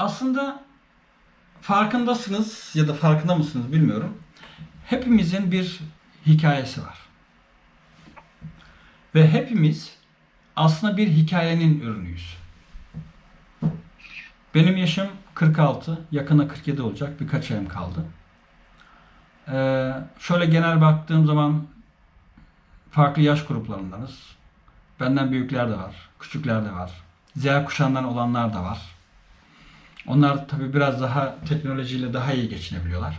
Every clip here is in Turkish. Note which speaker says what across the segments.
Speaker 1: aslında farkındasınız ya da farkında mısınız bilmiyorum. Hepimizin bir hikayesi var. Ve hepimiz aslında bir hikayenin ürünüyüz. Benim yaşım 46, yakında 47 olacak. Birkaç ayım kaldı. Ee, şöyle genel baktığım zaman farklı yaş gruplarındanız. Benden büyükler de var, küçükler de var. Z kuşağından olanlar da var. Onlar tabii biraz daha teknolojiyle daha iyi geçinebiliyorlar.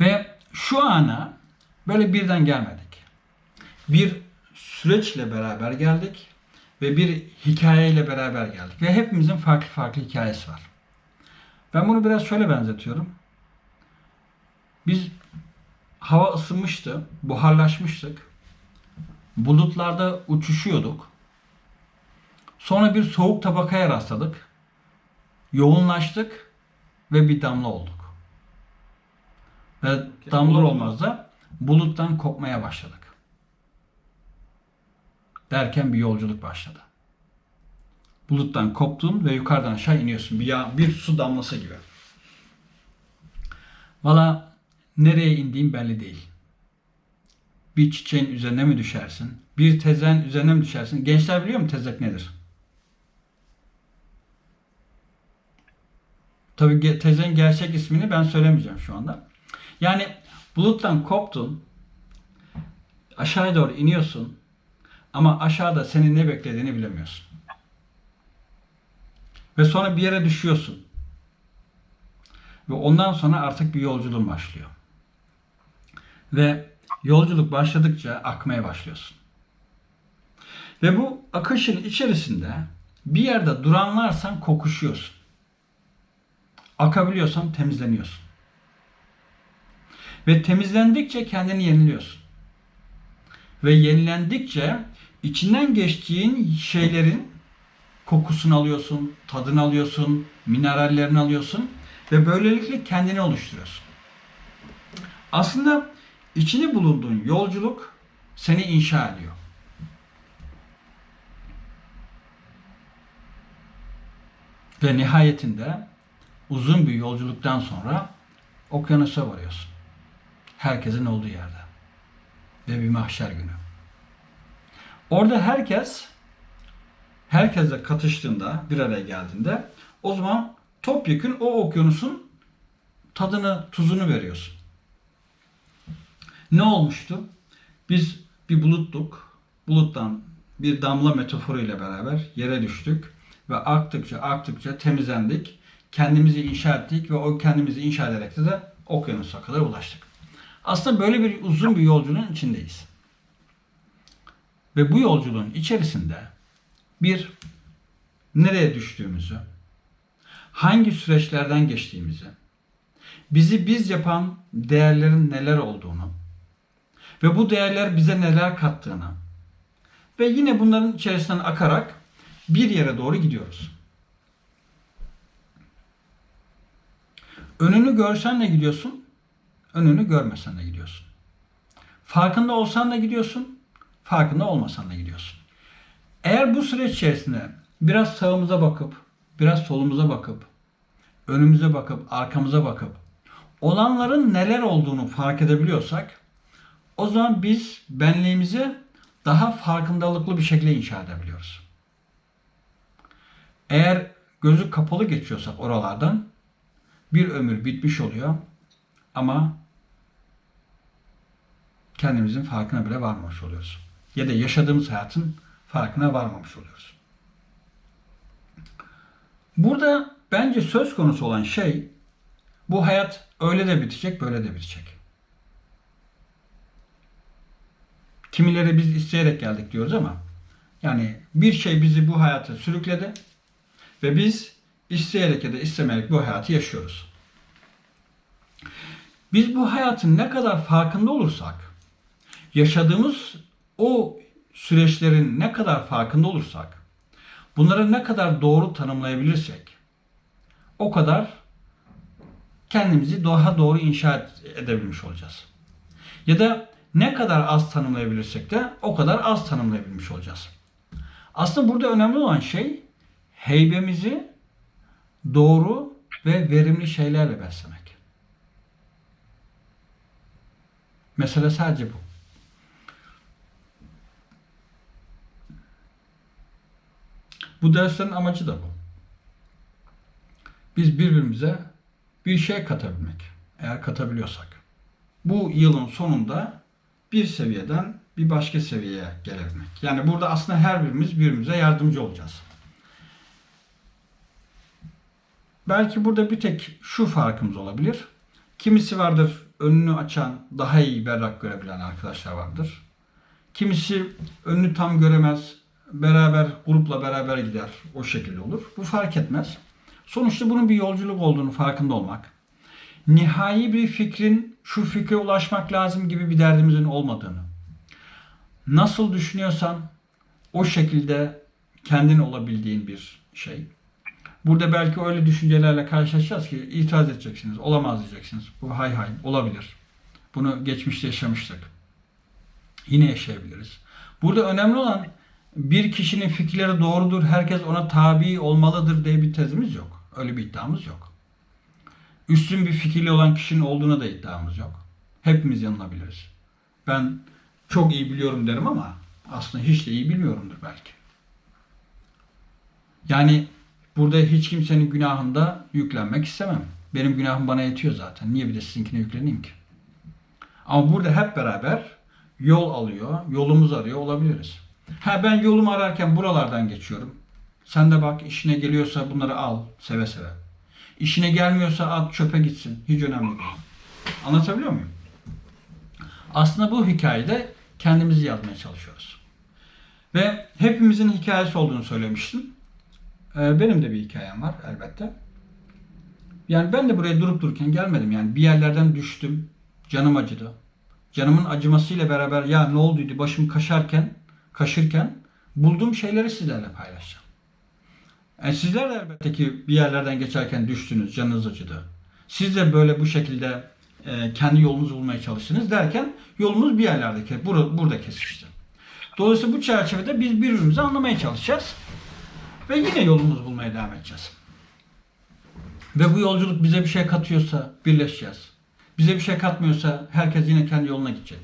Speaker 1: Ve şu ana böyle birden gelmedik. Bir süreçle beraber geldik ve bir hikayeyle beraber geldik. Ve hepimizin farklı farklı hikayesi var. Ben bunu biraz şöyle benzetiyorum. Biz hava ısınmıştı, buharlaşmıştık. Bulutlarda uçuşuyorduk. Sonra bir soğuk tabakaya rastladık. Yoğunlaştık ve bir damla olduk. Ve damla olmaz da buluttan kopmaya başladık. Derken bir yolculuk başladı. Buluttan koptun ve yukarıdan aşağı iniyorsun. Bir, yağ, bir su damlası gibi. Valla nereye indiğin belli değil. Bir çiçeğin üzerine mi düşersin? Bir tezen üzerine mi düşersin? Gençler biliyor mu tezek nedir? Tabii tezenin gerçek ismini ben söylemeyeceğim şu anda. Yani buluttan koptun, aşağıya doğru iniyorsun ama aşağıda senin ne beklediğini bilemiyorsun. Ve sonra bir yere düşüyorsun. Ve ondan sonra artık bir yolculuğun başlıyor. Ve yolculuk başladıkça akmaya başlıyorsun. Ve bu akışın içerisinde bir yerde duranlarsan kokuşuyorsun. Akabiliyorsan temizleniyorsun. Ve temizlendikçe kendini yeniliyorsun. Ve yenilendikçe içinden geçtiğin şeylerin kokusunu alıyorsun, tadını alıyorsun, minerallerini alıyorsun ve böylelikle kendini oluşturuyorsun. Aslında içini bulunduğun yolculuk seni inşa ediyor. Ve nihayetinde uzun bir yolculuktan sonra okyanusa varıyorsun. Herkesin olduğu yerde. Ve bir mahşer günü. Orada herkes herkesle katıştığında, bir araya geldiğinde o zaman topyekün o okyanusun tadını, tuzunu veriyorsun. Ne olmuştu? Biz bir buluttuk. Buluttan bir damla metaforuyla beraber yere düştük ve aktıkça aktıkça temizlendik. Kendimizi inşa ettik ve o kendimizi inşa ederek de okyanusa kadar ulaştık. Aslında böyle bir uzun bir yolculuğun içindeyiz. Ve bu yolculuğun içerisinde bir nereye düştüğümüzü, hangi süreçlerden geçtiğimizi, bizi biz yapan değerlerin neler olduğunu ve bu değerler bize neler kattığını ve yine bunların içerisinden akarak bir yere doğru gidiyoruz. Önünü görsen de gidiyorsun, önünü görmesen de gidiyorsun. Farkında olsan da gidiyorsun, farkında olmasan da gidiyorsun. Eğer bu süreç içerisinde biraz sağımıza bakıp, biraz solumuza bakıp, önümüze bakıp, arkamıza bakıp, olanların neler olduğunu fark edebiliyorsak, o zaman biz benliğimizi daha farkındalıklı bir şekilde inşa edebiliyoruz. Eğer gözü kapalı geçiyorsak oralardan, bir ömür bitmiş oluyor ama kendimizin farkına bile varmamış oluyoruz. Ya da yaşadığımız hayatın farkına varmamış oluyoruz. Burada bence söz konusu olan şey bu hayat öyle de bitecek, böyle de bitecek. Kimileri biz isteyerek geldik diyoruz ama yani bir şey bizi bu hayata sürükledi ve biz isteyerek ya da istemeyerek bu hayatı yaşıyoruz. Biz bu hayatın ne kadar farkında olursak, yaşadığımız o süreçlerin ne kadar farkında olursak, bunları ne kadar doğru tanımlayabilirsek, o kadar kendimizi daha doğru inşa edebilmiş olacağız. Ya da ne kadar az tanımlayabilirsek de o kadar az tanımlayabilmiş olacağız. Aslında burada önemli olan şey heybemizi doğru ve verimli şeylerle beslemek. Mesele sadece bu. Bu derslerin amacı da bu. Biz birbirimize bir şey katabilmek. Eğer katabiliyorsak. Bu yılın sonunda bir seviyeden bir başka seviyeye gelebilmek. Yani burada aslında her birimiz birbirimize yardımcı olacağız. Belki burada bir tek şu farkımız olabilir. Kimisi vardır önünü açan, daha iyi berrak görebilen arkadaşlar vardır. Kimisi önünü tam göremez, beraber grupla beraber gider. O şekilde olur. Bu fark etmez. Sonuçta bunun bir yolculuk olduğunu farkında olmak. Nihai bir fikrin şu fikre ulaşmak lazım gibi bir derdimizin olmadığını. Nasıl düşünüyorsan o şekilde kendin olabildiğin bir şey. Burada belki öyle düşüncelerle karşılaşacağız ki itiraz edeceksiniz. Olamaz diyeceksiniz. Bu hay hay olabilir. Bunu geçmişte yaşamıştık. Yine yaşayabiliriz. Burada önemli olan bir kişinin fikirleri doğrudur, herkes ona tabi olmalıdır diye bir tezimiz yok. Öyle bir iddiamız yok. Üstün bir fikirli olan kişinin olduğuna da iddiamız yok. Hepimiz yanılabiliriz. Ben çok iyi biliyorum derim ama aslında hiç de iyi bilmiyorumdur belki. Yani burada hiç kimsenin günahında yüklenmek istemem. Benim günahım bana yetiyor zaten. Niye bir de sizinkine yükleneyim ki? Ama burada hep beraber yol alıyor, yolumuz arıyor olabiliriz. Ha ben yolumu ararken buralardan geçiyorum. Sen de bak işine geliyorsa bunları al seve seve. İşine gelmiyorsa at çöpe gitsin. Hiç önemli değil. Anlatabiliyor muyum? Aslında bu hikayede kendimizi yazmaya çalışıyoruz. Ve hepimizin hikayesi olduğunu söylemiştim. Ee, benim de bir hikayem var elbette. Yani ben de buraya durup dururken gelmedim. Yani bir yerlerden düştüm. Canım acıdı. Canımın acımasıyla beraber ya ne olduydu başım kaşarken, kaşırken bulduğum şeyleri sizlerle paylaşacağım. Yani sizler de elbette ki bir yerlerden geçerken düştünüz, canınız acıdı. Siz de böyle bu şekilde e, kendi yolunuzu bulmaya çalıştınız derken yolumuz bir yerlerde, burada, burada kesişti. Dolayısıyla bu çerçevede biz birbirimizi anlamaya çalışacağız. Ve yine yolumuzu bulmaya devam edeceğiz. Ve bu yolculuk bize bir şey katıyorsa birleşeceğiz. Bize bir şey katmıyorsa herkes yine kendi yoluna gidecek.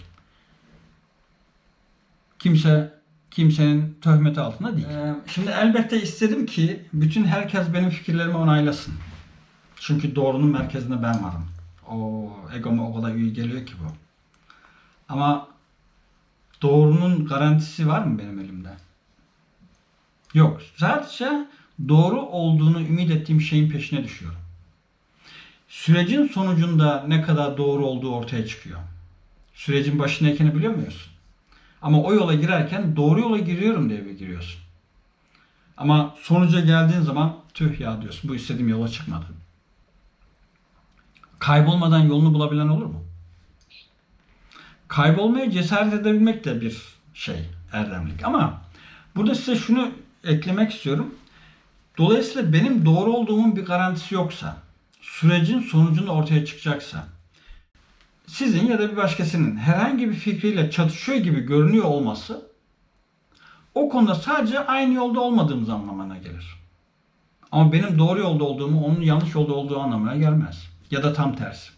Speaker 1: Kimse kimsenin töhmeti altında değil. Ee, şimdi elbette istedim ki bütün herkes benim fikirlerimi onaylasın. Çünkü doğrunun merkezinde ben varım. O egoma o kadar iyi geliyor ki bu. Ama doğrunun garantisi var mı benim elimde? Yok. Sadece doğru olduğunu ümit ettiğim şeyin peşine düşüyorum. Sürecin sonucunda ne kadar doğru olduğu ortaya çıkıyor. Sürecin başındayken biliyor muyorsun? Ama o yola girerken doğru yola giriyorum diye bir giriyorsun. Ama sonuca geldiğin zaman tüh ya diyorsun bu istediğim yola çıkmadı. Kaybolmadan yolunu bulabilen olur mu? Kaybolmaya cesaret edebilmek de bir şey erdemlik. Ama burada size şunu eklemek istiyorum. Dolayısıyla benim doğru olduğumun bir garantisi yoksa, sürecin sonucunda ortaya çıkacaksa, sizin ya da bir başkasının herhangi bir fikriyle çatışıyor gibi görünüyor olması o konuda sadece aynı yolda olmadığımız anlamına gelir. Ama benim doğru yolda olduğumu onun yanlış yolda olduğu anlamına gelmez. Ya da tam tersi.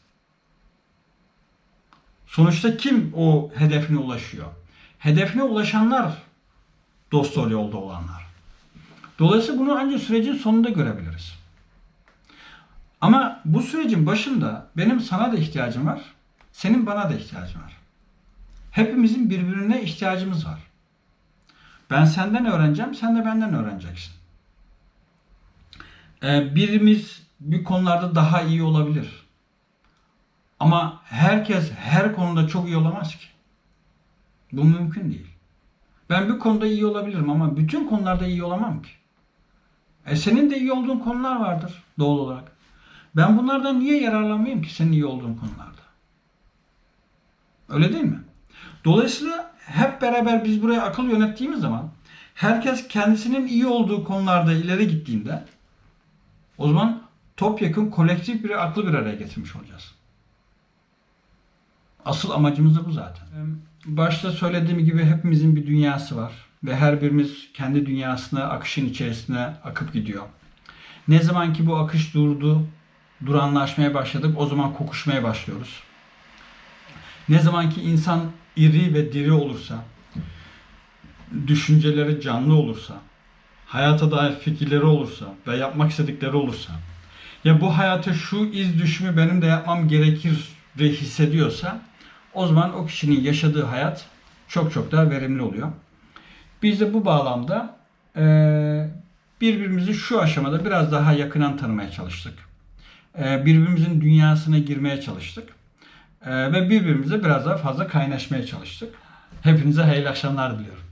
Speaker 1: Sonuçta kim o hedefine ulaşıyor? Hedefine ulaşanlar dost yolda olanlar. Dolayısıyla bunu ancak sürecin sonunda görebiliriz. Ama bu sürecin başında benim sana da ihtiyacım var. Senin bana da ihtiyacın var. Hepimizin birbirine ihtiyacımız var. Ben senden öğreneceğim, sen de benden öğreneceksin. Ee, birimiz bir konularda daha iyi olabilir. Ama herkes her konuda çok iyi olamaz ki. Bu mümkün değil. Ben bir konuda iyi olabilirim ama bütün konularda iyi olamam ki. E senin de iyi olduğun konular vardır doğal olarak. Ben bunlardan niye yararlanmayayım ki senin iyi olduğun konularda? Öyle değil mi? Dolayısıyla hep beraber biz buraya akıl yönettiğimiz zaman herkes kendisinin iyi olduğu konularda ileri gittiğinde o zaman topyekun kolektif bir aklı bir araya getirmiş olacağız. Asıl amacımız da bu zaten. Başta söylediğim gibi hepimizin bir dünyası var ve her birimiz kendi dünyasına, akışın içerisine akıp gidiyor. Ne zaman ki bu akış durdu, duranlaşmaya başladık, o zaman kokuşmaya başlıyoruz. Ne zaman ki insan iri ve diri olursa, düşünceleri canlı olursa, hayata dair fikirleri olursa ve yapmak istedikleri olursa, ya bu hayata şu iz düşümü benim de yapmam gerekir ve hissediyorsa, o zaman o kişinin yaşadığı hayat çok çok daha verimli oluyor. Biz de bu bağlamda eee, birbirimizi şu aşamada biraz daha yakından tanımaya çalıştık. Eee, birbirimizin dünyasına girmeye çalıştık. Eee, ve birbirimize biraz daha fazla kaynaşmaya çalıştık. Hepinize hayırlı akşamlar diliyorum.